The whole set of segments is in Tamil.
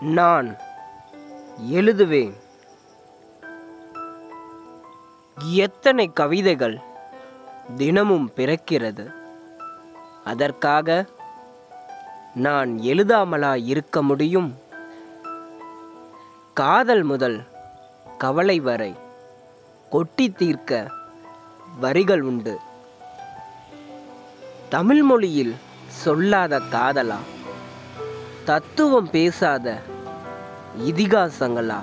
நான் எழுதுவேன். எத்தனை கவிதைகள் தினமும் பிறக்கிறது? அதற்காக நான் எழுதாமலா இருக்க முடியும்? காதல் முதல் கவலை வரை கொட்டி தீர்க்க வரிகள் உண்டு. தமிழ் மொழியில் சொல்லாத காதலா? தத்துவம் பேசாத இதிகாசங்களா?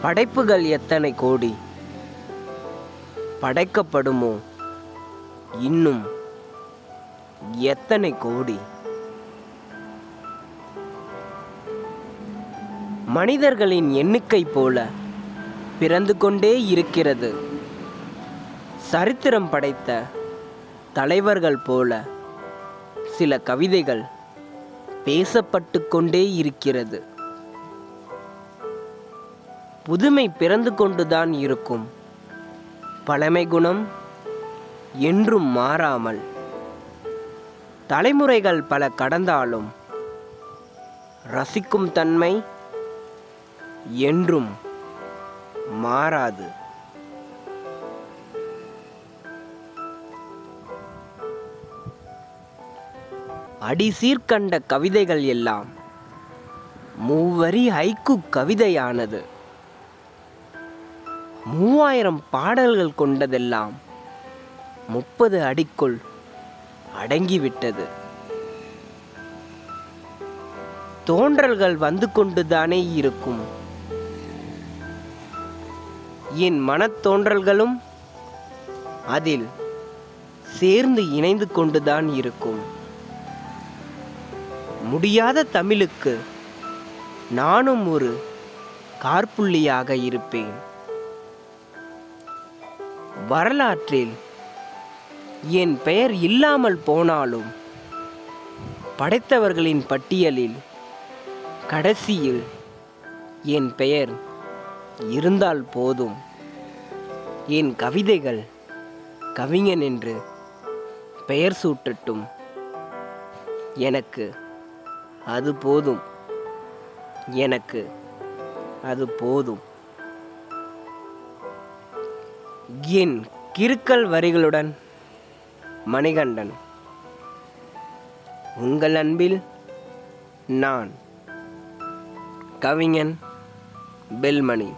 படைப்புகள் எத்தனை கோடி? படைக்கப்படுமோ? இன்னும் எத்தனை கோடி? மனிதர்களின் எண்ணிக்கை போல பிறந்து கொண்டே இருக்கிறது. சரித்திரம் படைத்த தலைவர்கள் போல சில கவிதைகள் பேசப்பட்டு கொண்டே இருக்கிறது. புதுமை பிறந்து கொண்டுதான் இருக்கும். பழமை குணம் என்றும் மாறாமல். தலைமுறைகள் பல கடந்தாலும் ரசிக்கும் தன்மை என்றும் மாறாது. அடி சீர்கண்ட கவிதைகள் எல்லாம் மூவரி ஐக்கு கவிதையானது. மூவாயிரம் பாடல்கள் கொண்டதெல்லாம் முப்பது அடிக்குள் அடங்கிவிட்டது. தோன்றல்கள் வந்து கொண்டுதானே இருக்கும். என் மனத்தோன்றல்களும் அதில் சேர்ந்து இணைந்து கொண்டுதான் இருக்கும். முடியாத தமிழுக்கு நானும் ஒரு கார்புள்ளியாக இருப்பேன். வரலாற்றில் என் பெயர் இல்லாமல் போனாலும் படைத்தவர்களின் பட்டியலில் கடைசியில் என் பெயர் இருந்தால் போதும். என் கவிதைகள் கவிஞன் என்று பெயர் சூட்டட்டும். எனக்கு அது போதும். எனக்கு அது போதும். என் கிறுக்கல் வரிகளுடன் மணிகண்டன். உங்கள் அன்பில் நான் கவிஞன் பெல்மணி.